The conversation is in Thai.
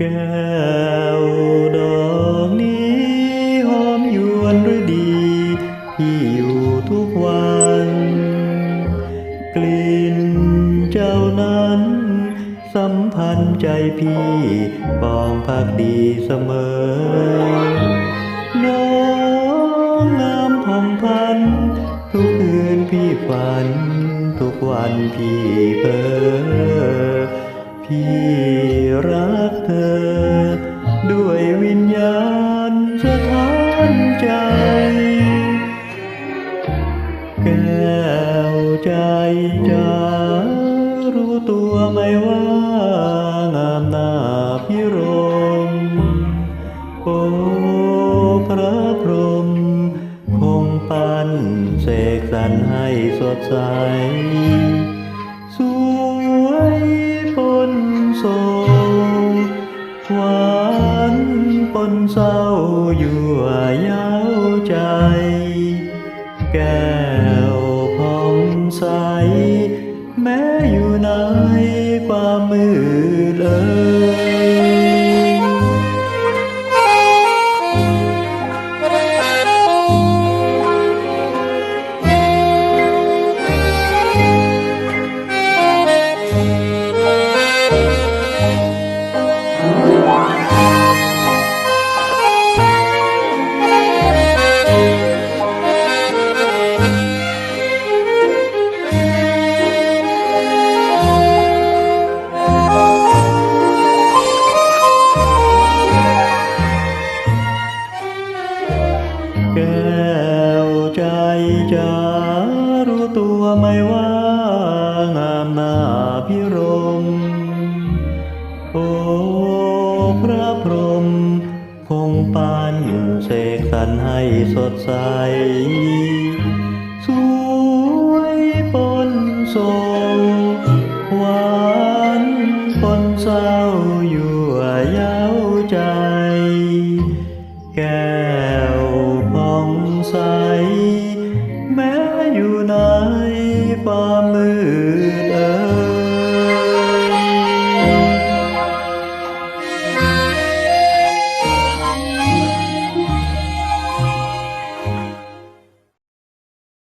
แก้วดอกนี้หอมยวนฤดีที่อยู่ทุกวัน กลิ่นเจ้านั้น สัมพันธ์ใจพี่ปองพักดีเสมอ น้องงามผ่องพัน ทุกคืนพี่ฝัน ทุกวันพี่เพ้อ พี่รักเธอ ด้วยวิญญาณสถานใจ แก้วใจจะรู้ตัวไหมว่างามหน้าพิรม โอ้พระพรหมคงปั้นเสกสรรให้สดใส ปนเศร้าอยู่ยาวใจ แก้วผ่องใส แม้อยู่ในความมืด แก้วใจจารู้ตัวไม่ว่างามนาพิรม โอ้พระพรหมคงปานเสกสรรให้สดใส สวยปนโศกหวานปนเศร้าอยู่เย้าใจ แก้